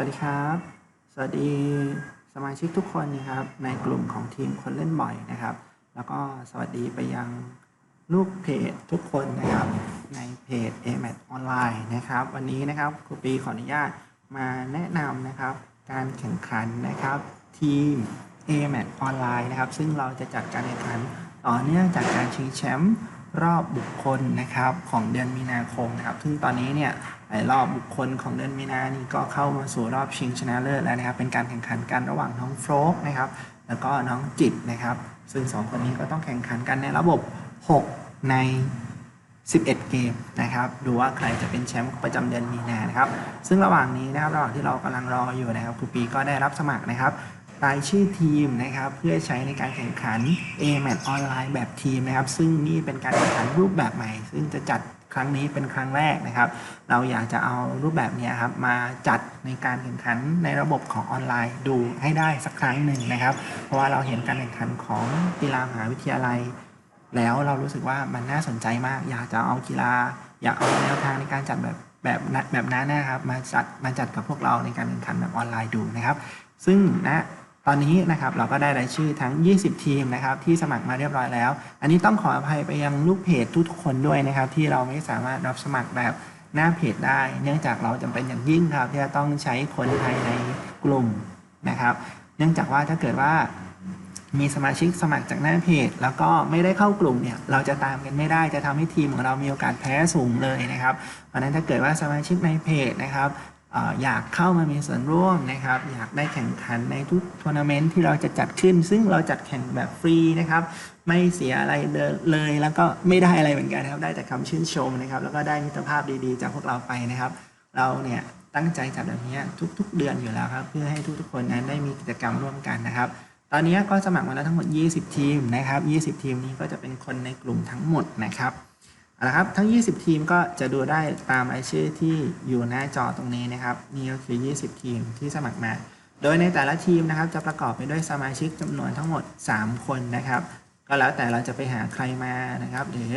วัสดีครับ สวัสดีสมาชิกทุกคนนะครับ ในกลุ่มของทีมคนเล่นบ่อยนะครับ แล้วก็สวัสดีไปยังลูกเพจทุกคนนะครับ ในเพจ a m a t ออนไลน์นะครับ วันนี้นะครับครูปีขออนุญาตมาแนะนำนะครับ การแข่งขันนะครับ ทีม a m a t ออนไลน์นะครับ ซึ่งเราจะจัดการแข่งขันต่อเนื่องจากการชิงแชมป์ รอบบุคคลนะครับของเดือนมีนาคมนะครับ ซึ่งตอนนี้เนี่ยไอ้รอบบุคคลของเดือนมีนานี่ก็เข้ามาสู่รอบชิงชนะเลิศแล้วนะครับ เป็นการแข่งขันกันระหว่างน้องโฟลกนะครับ แล้วก็น้องจิตนะครับ ซึ่งสองคนนี้ก็ต้องแข่งขันกันในระบบ 6 ใน 11 เกมนะครับ ดูว่าใครจะเป็นแชมป์ประจำเดือนมีนานะครับ ซึ่งระหว่างนี้นะครับ ระหว่างที่เรากำลังรออยู่นะครับครูปีก็ได้รับสมัครนะครับ รายชื่อทีมนะครับเพื่อใช้ในการแข่งขัน a m a t ออนไลน์แบบทีมนะครับซึ่งนี่เป็นการแข่งขันรูปแบบใหม่ ซึ่งจะจัดครั้งนี้เป็นครั้งแรกนะครับ เราอยากจะเอารูปแบบนี้ครับมาจัดในการแข่งขันในระบบของออนไลน์ดูให้ได้สักครั้งหนึ่งนะครับ เพราะว่าเราเห็นการแข่งขันของกีฬามหาวิทยาลัย แล้วเรารู้สึกว่ามันน่าสนใจมาก อยากจะเอากีฬา อยากเอาแนวทางในการจัดแบบแบบแบบนั้นนะครับ มาจัดมาจัดกับพวกเราในการแข่งขันแบบออนไลน์ดูนะครับ ซึ่งนะ ตอนนี้นะครับเราก็ได้รายชื่อทั้ง 20 ทีมนะครับที่สมัครมาเรียบร้อยแล้ว อันนี้ต้องขออภัยไปยังลูกเพจทุกๆคนด้วยนะครับ ที่เราไม่สามารถรับสมัครแบบหน้าเพจได้ เนื่องจากเราจำเป็นอย่างยิ่งครับที่จะต้องใช้คนภายในกลุ่มนะครับ เนื่องจากว่าถ้าเกิดว่ามีสมาชิกสมัครจากหน้าเพจ แล้วก็ไม่ได้เข้ากลุ่มเนี่ยเราจะตามกันไม่ได้จะทำให้ทีมของเรามีโอกาสแพ้สูงเลยนะครับเพราะฉะนั้นถ้าเกิดว่าสมาชิกในเพจนะครับ อยากเข้ามามีส่วนร่วมนะครับ อยากได้แข่งขันในทุกทัวร์นาเมนต์ที่เราจะจัดขึ้น ซึ่งเราจัดแข่งแบบฟรีนะครับ ไม่เสียอะไรเลย แล้วก็ไม่ได้อะไรเหมือนกันนะครับ ได้แต่คำชื่นชมนะครับ แล้วก็ได้มิตรภาพดีๆ จากพวกเราไปนะครับ เราเนี่ยตั้งใจจัดแบบนี้ทุก ๆ เดือนอยู่แล้วครับ เพื่อให้ทุกๆคนนั้นได้มีกิจกรรมร่วมกันนะครับ ตอนนี้ก็สมัครมาแล้วทั้งหมด 20 ทีมนะครับ 20 ทีมนี้ก็จะเป็นคนในกลุ่มทั้งหมดนะครับ เอาละครับ ทั้ง 20 ทีมก็จะดูได้ตามรายชื่อที่อยู่หน้าจอตรงนี้นะครับ นี่ก็คือ 20 ทีมที่สมัครมา โดยในแต่ละทีมนะครับจะประกอบไปด้วยสมาชิกจำนวนทั้งหมด 3 คนนะครับ ก็แล้วแต่เราจะไปหาใครมานะครับ หรือ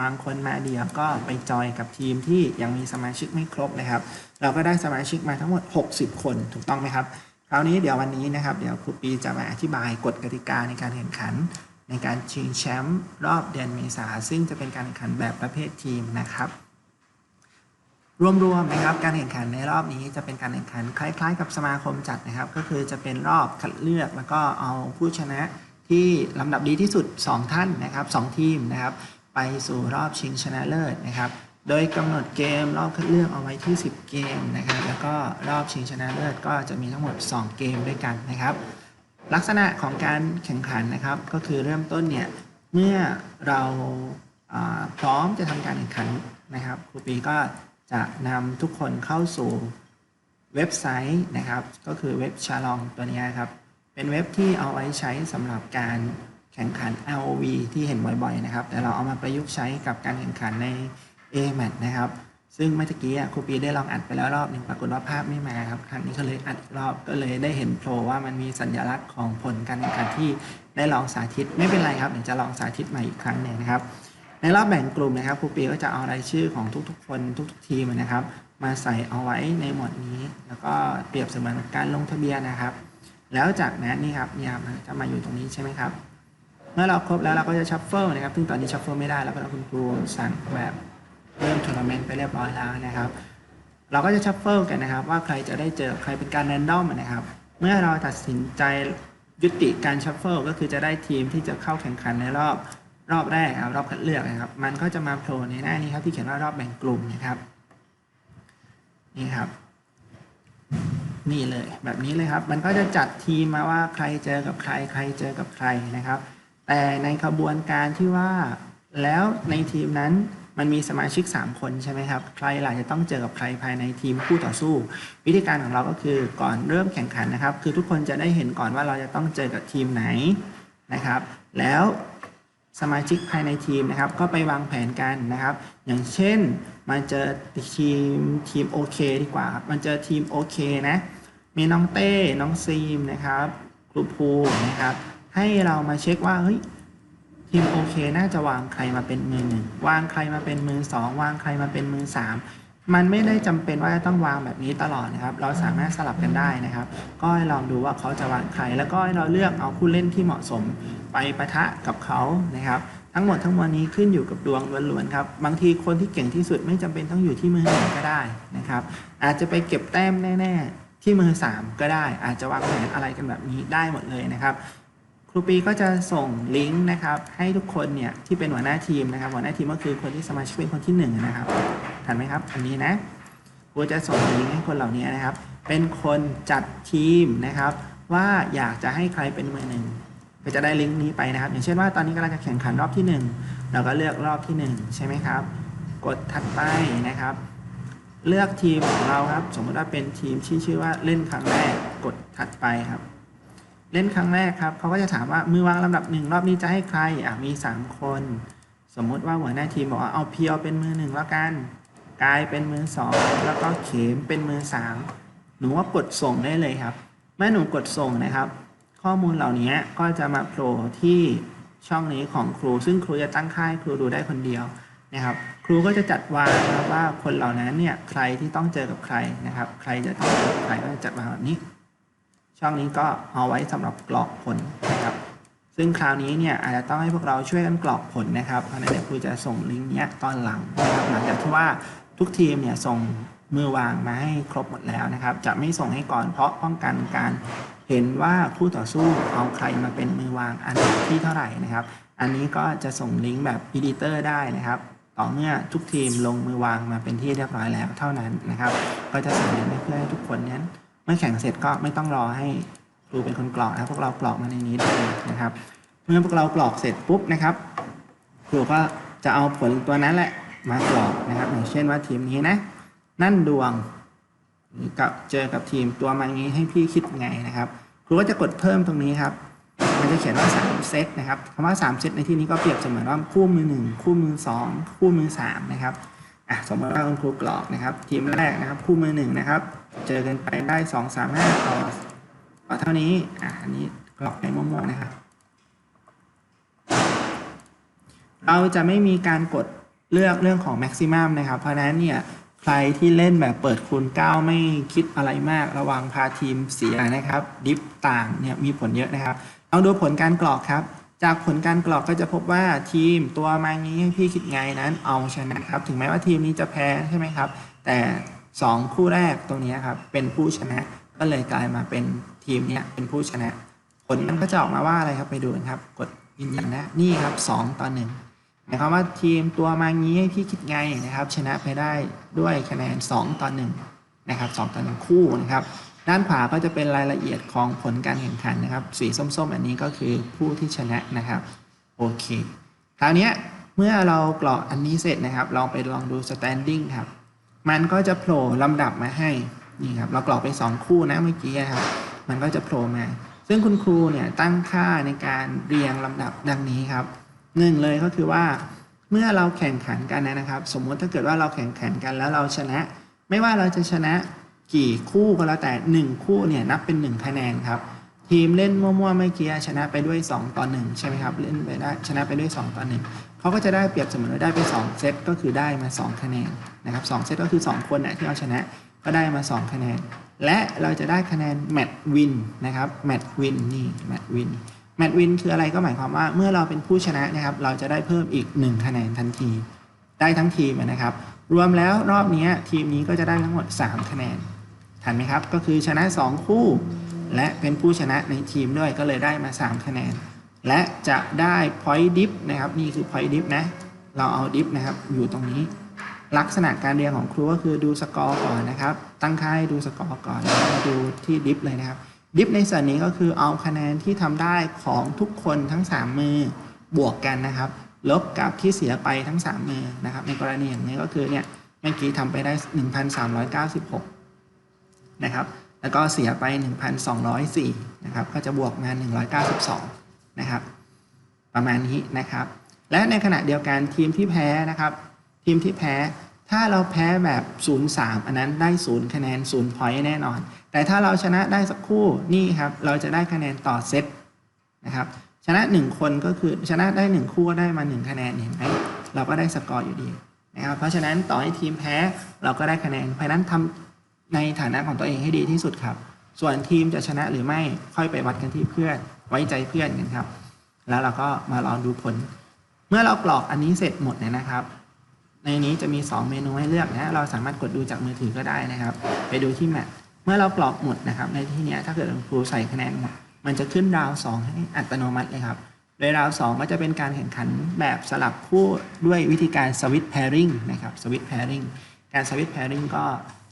บางคนมาเดียวก็ไปจอยกับทีมที่ยังมีสมาชิกไม่ครบนะครับ เราก็ได้สมาชิกมาทั้งหมด 60 คนถูกต้องไหมครับคราวนี้เดี๋ยววันนี้นะครับ เดี๋ยวครูปีจะมาอธิบายกฎกติกาในการแข่งขัน ในการชิงแชมป์รอบเดือนเมษาซึ่งจะเป็นการแข่งขันแบบประเภททีมนะครับ รวมๆนะครับการแข่งขันในรอบนี้จะเป็นการแข่งขันคล้ายๆ กับสมาคมจัดนะครับ ก็คือจะเป็นรอบคัดเลือกแล้วก็เอาผู้ชนะที่ลำดับดีที่สุด 2 ท่านนะครับ 2 ทีมนะครับ ไปสู่รอบชิงชนะเลิศนะครับ โดยกำหนดเกมรอบคัดเลือกเอาไว้ที่ 10 เกมนะครับ แล้วก็รอบชิงชนะเลิศก็จะมีทั้งหมด 2 เกมด้วยกันนะครับ ลักษณะของการแข่งขันนะครับ ก็คือเริ่มต้นเนี่ยเมื่อเราพร้อมจะทำการแข่งขันนะครับครูปีก็จะนำทุกคนเข้าสู่เว็บไซต์นะครับ ก็คือเว็บชาลองตัวนี้ครับ เป็นเว็บที่เอาไว้ใช้สำหรับการแข่งขัน ROV ที่เห็นบ่อยๆนะครับ แต่เราเอามาประยุกต์ใช้กับการแข่งขันใน a m a t นะครับ ซึ่งเมื่อกี้ครูปีได้ลองอัดไปแล้วรอบหนึ่งปรากฏว่าภาพไม่มาครับ ครั้งนี้ก็เลยอัดอีกรอบก็เลยได้เห็นโผล่ว่ามันมีสัญลักษณ์ของผลการแข่งขันที่ได้ลองสาธิตไม่เป็นไรครับเดี๋ยวจะลองสาธิตใหม่อีกครั้งหนึ่งนะครับ ในรอบแบ่งกลุ่มนะครับครูปีก็จะเอารายชื่อของทุกๆ คนทุก ๆ ทีมนะครับ มาใส่เอาไว้ในหมวดนี้ แล้วก็เปรียบเสมือนการลงทะเบียนนะครับ แล้วจากนั้นนี่ครับเนี่ยครับจะมาอยู่ตรงนี้ใช่ไหมครับ เมื่อเราครบแล้วเราก็จะชัฟเฟิลนะครับซึ่งตอนนี้ชัฟเฟิลไม่ได้แล้วเพราะคุณครูสั่งแบบ เริ่มทัวร์นาเมนต์ไปเรียบร้อยแล้วนะครับ เราก็จะชัฟเฟิลกันนะครับ ว่าใครจะได้เจอใครเป็นการแรนดอมนะครับ เมื่อเราตัดสินใจยุติการชัฟเฟิลก็คือจะได้ทีมที่จะเข้าแข่งขันในรอบรอบแรกครับรอบคัดเลือกนะครับ มันก็จะมาโผล่ในหน้านี้ครับที่เขียนว่ารอบแบ่งกลุ่มนะครับนี่ครับ นี่เลยแบบนี้เลยครับ มันก็จะจัดทีมมาว่าใครเจอกับใคร ใครเจอกับใครนะครับ แต่ในขบวนการที่ว่าแล้วในทีมนั้น มันมีสมาชิก 3 คนใช่ไหมครับ ใครล่ะจะต้องเจอกับใครภายในทีมคู่ต่อสู้ วิธีการของเราก็คือก่อนเริ่มแข่งขันนะครับ คือทุกคนจะได้เห็นก่อนว่าเราจะต้องเจอกับทีมไหนนะครับ แล้วสมาชิกภายในทีมนะครับก็ไปวางแผนกันนะครับ อย่างเช่นมาเจอทีมทีมโอเคดีกว่าครับมันเจอทีมโอเคนะมีน้องเต้ น้องซีมนะครับครูภูนะครับ ให้เรามาเช็คว่าเฮ้ย ทีมโอเคน่าจะวางใครมาเป็นมือหนึ่งวางใครมาเป็นมือสองวางใครมาเป็นมือสามมันไม่ได้จำเป็นว่าจะต้องวางแบบนี้ตลอดนะครับ เราสามารถสลับกันได้นะครับ ก็ให้ลองดูว่าเขาจะวางใคร แล้วก็ให้เราเลือกเอาผู้เล่นที่เหมาะสมไปปะทะกับเขานะครับ ทั้งหมดทั้งมวลนี้ขึ้นอยู่กับดวงล้วนๆครับ บางทีคนที่เก่งที่สุดไม่จำเป็นต้องอยู่ที่มือหนึ่งก็ได้นะครับ อาจจะไปเก็บแต้มแน่ ๆ ที่มือสามก็ได้ อาจจะวางแผนอะไรกันแบบนี้ได้หมดเลยนะครับ ครูปีก็จะส่งลิงก์นะครับให้ทุกคนเนี่ยที่เป็นหัวหน้าทีมนะครับ หัวหน้าทีมก็คือคนที่สมาชิกเป็นคนที่หนึ่งนะครับทันไหมครับอันนี้นะครูจะส่งลิงก์ให้คนเหล่านี้นะครับ เป็นคนจัดทีมนะครับ ว่าอยากจะให้ใครเป็นมือหนึ่งก็จะได้ลิงก์นี้ไปนะครับ อย่างเช่นว่าตอนนี้กำลังจะแข่งขันรอบที่หนึ่งเราก็เลือกรอบที่หนึ่งใช่ไหมครับ กดถัดไปนะครับ เลือกทีมของเราครับ สมมติว่าเป็นทีมที่ชื่อว่าเล่นครั้งแรกกดถัดไปครับ เล่นครั้งแรกครับเขาก็จะถามว่ามือวางลำดับหนึ่งรอบนี้จะให้ใครอะมี 3 คน สมมุติว่าหัวหน้าทีมบอกว่าเอาเพียวเป็นมือหนึ่งแล้วกันกายเป็นมือสองแล้วก็เข็มเป็นมือสามหนูว่ากดส่งได้เลยครับเมื่อหนูกดส่งนะครับ ข้อมูลเหล่านี้ก็จะมาโผล่ที่ช่องนี้ของครู ซึ่งครูจะตั้งค่ายครูดูได้คนเดียวนะครับ ครูก็จะจัดวางนะครับว่าคนเหล่านั้นเนี่ยใครที่ต้องเจอกับใครนะครับ ใครจะต้องเจอกับใครก็จะจัดวางแบบนี้ ช่องนี้ก็เอาไว้สำหรับกรอกผลนะครับ ซึ่งคราวนี้เนี่ยอาจจะต้องให้พวกเราช่วยกันกรอกผลนะครับเพราะนั้นเดี๋ยวครูจะส่งลิงก์เนี้ยตอนหลังนะครับหลังจากที่ว่าทุกทีมเนี่ยส่งมือวางมาให้ครบหมดแล้วนะครับ จะไม่ส่งให้ก่อนเพราะป้องกันการเห็นว่าคู่ต่อสู้เอาใครมาเป็นมือวางอันดับที่เท่าไหร่นะครับ อันนี้ก็จะส่งลิงก์แบบอีดิเตอร์ได้นะครับ ต่อเมื่อทุกทีมลงมือวางมาเป็นที่เรียบร้อยแล้วเท่านั้นนะครับ ก็จะส่งลิงก์ให้เพื่อให้ทุกคนนั้น มื่อแข่งเสร็จก็ไม่ต้องรอให้ครูเป็นคนกรอกนะครับพวกเรากรอกมาในนี้ได้เลยนะครับเมื่อพวกเรากรอกเสร็จปุ๊บนะครับครูก็จะเอาผลตัวนั้นแหละมากรอกนะครับอย่างเช่นว่าทีมนี้นะ นั่นดวงกับเจอกับทีมตัวมาอย่างนี้ให้พี่คิดไงนะครับครูก็จะกดเพิ่มตรงนี้ครับมันจะเขียนว่า3เซตนะครับคำว่า3เซตในที่นี้ก็เปรียบเสมือนว่าคู่มือ 1 คู่มือ 2 คู่มือ3นะครับ อะสมมติว่าคุณครูกรอกนะครับ ทีมแรกนะครับ คู่มือ1นะครับ เจอกันไปได้2 3 5ต่อต่อเท่านี้อะอันนี้กรอกไปมั่วๆนะครับ เราจะไม่มีการกดเลือกเรื่องของ maximum นะครับ เพราะฉะนั้นเนี่ยใครที่เล่นแบบเปิดคูณ 9 ไม่คิดอะไรมากระวังพาทีมเสียนะครับ ดิฟต่างเนี่ยมีผลเยอะนะครับลองดูผลการกรอกครับ จากผลการกรอกก็จะพบว่าทีมตัวมางี้พี่คิดไงนั้นเอาชนะครับ ถึงแม้ว่าทีมนี้จะแพ้ใช่ไหมครับ แต่ 2 คู่แรกตรงนี้ครับเป็นผู้ชนะก็เลยกลายมาเป็นทีมเนี้ยเป็นผู้ชนะ ผลมันก็จะออกมาว่าอะไรครับไปดูกันครับ กดยืนยันนะนี่ครับ 2 ต่อ1หมายความว่าทีมตัวมางี้พี่คิดไงนะครับ ชนะไปได้ด้วยคะแนน 2 ต่อ1นะครับ2ต่อ1คู่นะครับ ด้านขวาก็จะเป็นรายละเอียดของผลการแข่งขันนะครับ สีส้มๆ อันนี้ก็คือผู้ที่ชนะนะครับโอเคคราวนี้เมื่อเรากรอกอันนี้เสร็จนะครับ ลองไปลองดู standing ครับ มันก็จะโผล่ลำดับมาให้นี่ครับเรากรอกไป 2 คู่นะเมื่อกี้ครับ มันก็จะโผล่มา ซึ่งคุณครูเนี่ยตั้งค่าในการเรียงลำดับดังนี้ครับหนึ่งเลยก็คือว่าเมื่อเราแข่งขันกันนะครับ สมมุติถ้าเกิดว่าเราแข่งขันกันแล้วเราชนะ ไม่ว่าเราจะชนะ กี่คู่ก็แล้วแต่ 1 คู่เนี่ยนับเป็น 1 คะแนนครับ ทีมเล่นมั่วๆเมื่อกี้ชนะไปด้วย 2 ต่อ 1 ใช่ไหมครับเล่นไปได้ชนะไปด้วย 2 ต่อ 1เขาก็จะได้เปรียบเสมือนได้ไป 2 เซตก็คือได้มา 2 คะแนนนะครับ2เซตก็คือ 2 คนน่ะที่เอาชนะก็ได้มา 2 คะแนน และเราจะได้คะแนนแมตช์วินนะครับแมตช์วินนี่แมตช์วินแมตช์วินคืออะไรก็หมายความว่าเมื่อเราเป็นผู้ชนะนะครับ เราจะได้เพิ่มอีก 1 คะแนนทันที ได้ทั้งทีมนะครับ รวมแล้วรอบนี้ทีมนี้ก็จะได้ทั้งหมด 3 คะแนน ทันไหมครับก็คือชนะ 2 คู่ และเป็นผู้ชนะในทีมด้วยก็เลยได้มา 3 คะแนน และจะได้ point dip นะครับนี่คือ point dip นะเราเอา dip นะครับอยู่ตรงนี้ ลักษณะการเรียงของครูก็คือดูสกอร์ก่อนนะครับ ตั้งค่าให้ดูสกอร์ก่อนแล้วมาดูที่ dip เลยนะครับ dip ในส่วนนี้ก็คือเอาคะแนนที่ทำได้ของทุกคนทั้ง 3 มือบวกกันนะครับลบกับที่เสียไปทั้ง 3 มือนะครับในกรณีอย่างนี้ก็คือเนี่ยเมื่อกี้ทำไปได้ 1,396 นะครับ แล้วก็เสียไป 1,204นะครับ ก็จะบวกมา 192นะครับ ประมาณนี้นะครับ และในขณะเดียวกันทีมที่แพ้นะครับ ทีมที่แพ้ ถ้าเราแพ้แบบ 0-3 อันนั้นได้ 0 คะแนน0พอยต์แน่นอน แต่ถ้าเราชนะได้สักคู่นี่ครับ เราจะได้คะแนนต่อเซตนะครับ ชนะ 1 คนก็คือชนะได้ 1 คู่ก็ได้มา 1 คะแนนเห็นไหมเราก็ได้สกอร์อยู่ดีนะครับ เพราะฉะนั้นต่อให้ทีมแพ้เราก็ได้คะแนน เพราะฉะนั้นทำ ในฐานะของตัวเองให้ดีที่สุดครับ ส่วนทีมจะชนะหรือไม่ค่อยไปวัดกันที่เพื่อนไว้ใจเพื่อนกันครับ แล้วเราก็มาลองดูผล เมื่อเรากรอกอันนี้เสร็จหมดเนี่ยนะครับ ในนี้จะมี 2 เมนูให้เลือกนะเราสามารถกดดูจากมือถือก็ได้นะครับ ไปดูที่แมทเมื่อเรากรอกหมดนะครับ ในที่นี้ถ้าเกิดคุณครูใส่คะแนนหมดมันจะขึ้นราวสองให้อัตโนมัติเลยครับโดยราวสองก็จะเป็นการแข่งขันแบบสลับคู่ด้วยวิธีการสวิตแพริงนะครับสวิตแพริงการสวิตแพริงก็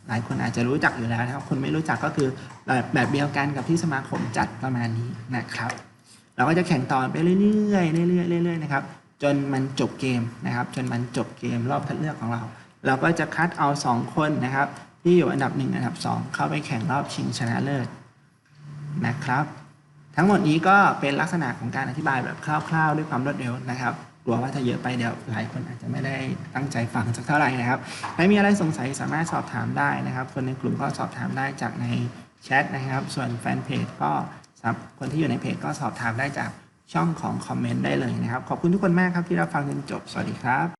หลายคนอาจจะรู้จักอยู่แล้วนะครับคนไม่รู้จักก็คือแบบแบบเดียวกันกับที่สมาคมจัดประมาณนี้นะครับ เราก็จะแข่งต่อไปเรื่อยๆเรื่อยๆเรื่อยๆนะครับจนมันจบเกมนะครับ จนมันจบเกมรอบคัดเลือกของเรา เราก็จะคัดเอา 2 คนนะครับ ที่อยู่อันดับ 1 อันดับ 2 เข้าไปแข่งรอบชิงชนะเลิศนะครับ ทั้งหมดนี้ก็เป็นลักษณะของการอธิบายแบบคร่าว ๆ ด้วยความรวดเร็วนะครับ ลัวว่าถ้าเยอะไปเดี๋ยวหลายคนอาจจะไม่ได้ตั้งใจฟังสักเท่าไหร่นะครับใครมีอะไรสงสัยสามารถสอบถามได้นะครับ คนในกลุ่มก็สอบถามได้จากในแชทนะครับ ส่วนแฟนเพจก็คนที่อยู่ในเพจก็สอบถามได้จากช่องของคอมเมนต์ได้เลยนะครับ ขอบคุณทุกคนมากครับที่รับฟังจนจบ สวัสดีครับ